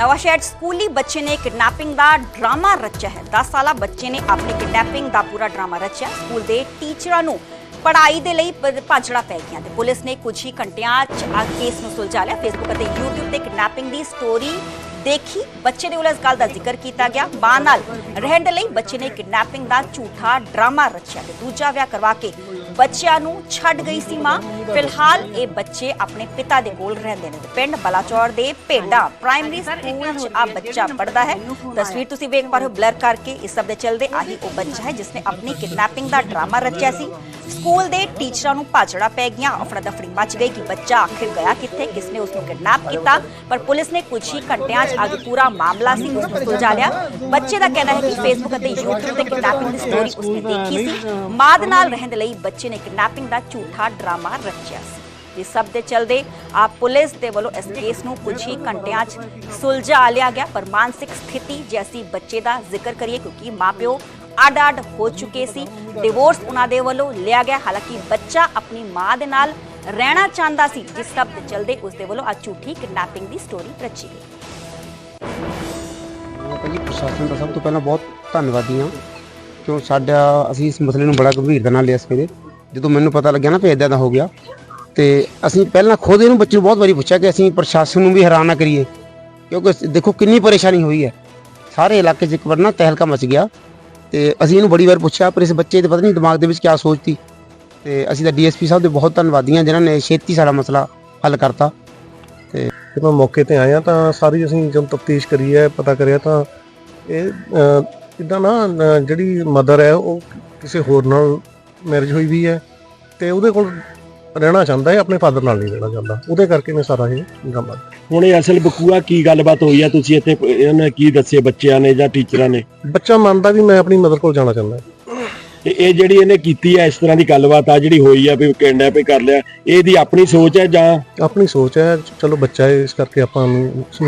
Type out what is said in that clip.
ਨਵਾਂਸ਼ਹਿਰ 'ਚ ਸਕੂਲੀ ਬੱਚੇ ਨੇ ਕਿਡਨੈਪਿੰਗ ਦਾ ਡਰਾਮਾ ਰਚਿਆ ਹੈ। 10 ਸਾਲਾ ਬੱਚੇ ਨੇ ਆਪਣੀ ਕਿਡਨੈਪਿੰਗ ਦਾ ਪੂਰਾ ਡਰਾਮਾ ਰਚਿਆ। ਸਕੂਲ ਦੇ ਟੀਚਰਾਂ ਨੂੰ ਪੜ੍ਹਾਈ ਦੇ ਲਈ ਭਾਜੜਾ ਪੈ ਗਿਆ ਤੇ ਪੁਲਿਸ ਨੇ ਕੁਝ ਹੀ ਘੰਟਿਆਂ 'ਚ ਆ ਕੇਸ ਨੂੰ ਸੁਲਝਾ ਲਿਆ। ਫੇਸਬੁੱਕ ਅਤੇ YouTube ਤੇ ਕਿਡਨੈਪਿੰਗ ਦੀ ਸਟੋਰੀ ਦੇਖੀ ਬੱਚੇ ਵੱਲੋਂ ਇਸ ਗੱਲ ਦਾ ਜ਼ਿਕਰ ਕੀਤਾ ਗਿਆ। ਮਾਂ ਨਾਲ ਰਹਿਣ ਦੇ ਲਈ ਬੱਚੇ ਨੇ ਕਿਡਨੈਪਿੰਗ ਦਾ ਝੂਠਾ ਡਰਾਮਾ ਰਚਿਆ ਤੇ ਦੂਜਾ ਵਿਆਹ ਕਰਵਾ ਕੇ ਬੱਚਿਆਂ ਨੂੰ ਛੱਡ ਗਈ ਸੀ ਮਾਂ। ਫਿਲਹਾਲ ਇਹ ਬੱਚੇ ਆਪਣੇ ਪਿਤਾ ਦੇ ਕੋਲ ਰਹਿੰਦੇ ਨੇ ਪਿੰਡ ਬਲਾਚੌਰ ਦੇ ਭੇਡਾ ਪ੍ਰਾਇਮਰੀ ਸਕੂਲ 'ਚ ਆ ਬੱਚਾ ਪੜਦਾ ਹੈ। ਤਸਵੀਰ ਤੁਸੀਂ ਵੇਖ ਪਾ ਰਹੇ ਹੋ ਬਲਰ ਕਰਕੇ ਇਸ ਸਭ ਦੇ ਚਲਦੇ ਆਹੀ ਉਹ ਬੱਚਾ ਹੈ ਜਿਸਨੇ ਆਪਣੀ ਕਿਡਨੈਪਿੰਗ ਦਾ ਡਰਾਮਾ ਰਚਿਆ ਸੀ। ਸਕੂਲ ਦੇ ਟੀਚਰਾਂ ਨੂੰ ਭਾਜੜਾ ਪੈ ਗਿਆ ਅਫੜਾ ਦਫੜੀ ਮਚ ਗਈ ਕਿ ਬੱਚਾ ਆਖਿਰ ਗਿਆ ਕਿੱਥੇ ਕਿਸਨੇ ਉਸ ਨੂੰ ਕਿਡਨੈਪ ਕੀਤਾ, ਪਰ ਪੁਲਿਸ ਨੇ ਕੁਝ ਹੀ ਘੰਟਿਆਂ 'ਚ ਅੱਜ ਪੂਰਾ ਮਾਮਲਾ ਸੀ, ਉਸ ਨੂੰ ਸੁਲਝਾ ਲਿਆ। ਬੱਚੇ ਦਾ ਕਹਿਣਾ ਹੈ ਕਿ ਫੇਸਬੁੱਕ ਅਤੇ YouTube ਤੇ ਕਿਡਨੈਪਿੰਗ ਦੀ ਸਟੋਰੀ ਉਸਨੇ ਦੇਖੀ ਸੀ। ਮਾਂ ਦੇ ਨਾਲ ਰਹਿਣ ਲਈ ਬੱਚੇ ਨੇ ਕਿਡਨੈਪਿੰਗ ਦਾ ਝੂਠਾ ਡਰਾਮਾ ਰਚਿਆ ਸੀ। ਇਸ ਸਭ ਦੇ ਚਲਦੇ ਆ ਪੁਲਿਸ ਦੇ ਵੱਲੋਂ ਇਸ ਕੇਸ ਨੂੰ ਕੁਝ ਹੀ ਘੰਟਿਆਂ 'ਚ ਸੁਲਝਾ ਲਿਆ ਗਿਆ, ਪਰ ਮਾਨਸਿਕ ਸਥਿਤੀ ਜੈਸੀ ਬੱਚੇ ਦਾ ਜ਼ਿਕਰ ਕਰੀਏ, ਕਿਉਂਕਿ ਮਾਪਿਓ ਅੱਡ-ਅੱਡ ਹੋ ਚੁੱਕੇ ਸੀ ਡਿਵੋਰਸ ਉਹਨਾਂ ਦੇ ਵੱਲੋਂ ਲਿਆ ਗਿਆ ਹਾਲਾਂਕਿ ਬੱਚਾ ਆਪਣੀ ਮਾਂ ਦੇ ਨਾਲ ਰਹਿਣਾ ਚਾਹੁੰਦਾ ਸੀ ਜਿਸ ਸਭ ਦੇ ਚਲਦੇ ਉਸ ਦੇ ਵੱਲੋਂ ਅੱਜ ਝੂਠੀ ਕਿਡਨੈਪਿੰਗ ਦੀ ਸਟੋਰੀ ਰਚੀ ਗਈ ਭਾਜੀ, ਪ੍ਰਸ਼ਾਸਨ ਦਾ ਸਭ ਤੋਂ ਪਹਿਲਾਂ ਬਹੁਤ ਧੰਨਵਾਦੀ ਹਾਂ ਕਿਉਂ ਸਾਡਾ ਅਸੀਂ ਇਸ ਮਸਲੇ ਨੂੰ ਬੜਾ ਗੰਭੀਰਤਾ ਨਾਲ ਲਿਆ ਸਵੇਰੇ ਜਦੋਂ ਮੈਨੂੰ ਪਤਾ ਲੱਗਿਆ ਨਾ ਕਿ ਇਦਾਂ ਦਾ ਹੋ ਗਿਆ, ਤੇ ਅਸੀਂ ਪਹਿਲਾਂ ਖੁਦ ਇਹਨੂੰ ਬੱਚੇ ਨੂੰ ਬਹੁਤ ਵਾਰੀ ਪੁੱਛਿਆ ਕਿ ਅਸੀਂ ਪ੍ਰਸ਼ਾਸਨ ਨੂੰ ਵੀ ਹੈਰਾਨ ਨਾ ਕਰੀਏ, ਕਿਉਂਕਿ ਦੇਖੋ ਕਿੰਨੀ ਪਰੇਸ਼ਾਨੀ ਹੋਈ ਹੈ। ਸਾਰੇ ਇਲਾਕੇ 'ਚ ਇੱਕ ਵਾਰ ਨਾ ਤਹਿਲਕਾ ਮਚ ਗਿਆ। ਤੇ ਅਸੀਂ ਇਹਨੂੰ ਬੜੀ ਵਾਰ ਪੁੱਛਿਆ, ਪਰ ਇਸ ਬੱਚੇ ਦੇ ਪਤਾ ਨਹੀਂ ਦਿਮਾਗ ਦੇ ਵਿੱਚ ਕੀ ਸੋਚਤੀ ਤੇ। ਅਸੀਂ ਤਾਂ ਡੀਐਸਪੀ ਸਾਹਿਬ ਦੇ ਬਹੁਤ ਧੰਨਵਾਦੀ ਹਾਂ ਜਿਨ੍ਹਾਂ ਨੇ ਛੇਤੀ ਸਾਡਾ ਮਸਲਾ ਹੱਲ ਕਰਤਾ। ਜਦੋਂ ਮੌਕੇ ਤੇ ਆਇਆ ਤਾਂ ਸਾਰੀ ਅਸੀਂ ਜਦੋਂ ਤਫਤੀਸ਼ ਕਰੀ ਹੈ ਪਤਾ ਕਰਿਆ ਤਾਂ ਇਹ ਇਦਾਂ ਨਾ ਜਿਹੜੀ ਮਦਰ ਹੈ, ਉਹ ਕਿਸੇ ਹੋਰ ਨਾਲ ਮੈਰਿਜ ਹੋਈ ਵੀ ਹੈ। ਤੇ ਉਹਦੇ ਕੋਲ ਰਹਿਣਾ ਚਾਹੁੰਦਾ ਹੈ ਆਪਣੇ ਫਾਦਰ ਨਾਲ ਨਹੀਂ ਰਹਿਣਾ ਚਾਹੁੰਦਾ। ਉਹਦੇ ਕਰਕੇ ਨੇ ਸਾਰਾ ਇਹ ਡਰਾਮਾ ਹੁਣ ਇਹ ਅਸਲ ਬਕੂਆ ਕੀ ਗੱਲਬਾਤ ਹੋਈ ਆ? ਤੁਸੀਂ ਇੱਥੇ ਇਹਨਾਂ ਨੇ ਕੀ ਦੱਸਿਆ ਬੱਚਿਆਂ ਨੇ ਜਾਂ ਟੀਚਰਾਂ ਨੇ? ਬੱਚਾ ਮੰਨਦਾ ਵੀ ਮੈਂ ਆਪਣੀ ਮਦਰ ਕੋਲ ਜਾਣਾ ਚਾਹੁੰਦਾ। ਤੇ ਇਹ ਜਿਹੜੀ ਇਹਨੇ ਕੀਤੀ ਹੈ ਇਸ ਤਰ੍ਹਾਂ ਦੀ ਗੱਲਬਾਤ ਆ ਜਿਹੜੀ ਹੋਈ ਆ ਵੀ ਕਿਡਨੈਪ ਕਰ ਲਿਆ। ਇਹਦੀ ਆਪਣੀ ਸੋਚ ਹੈ ਜਾਂ? ਆਪਣੀ ਸੋਚ ਹੈ ਚਲੋ ਬੱਚਾ ਹੈ ਇਸ ਕਰਕੇ ਆਪਾਂ ਨੂੰ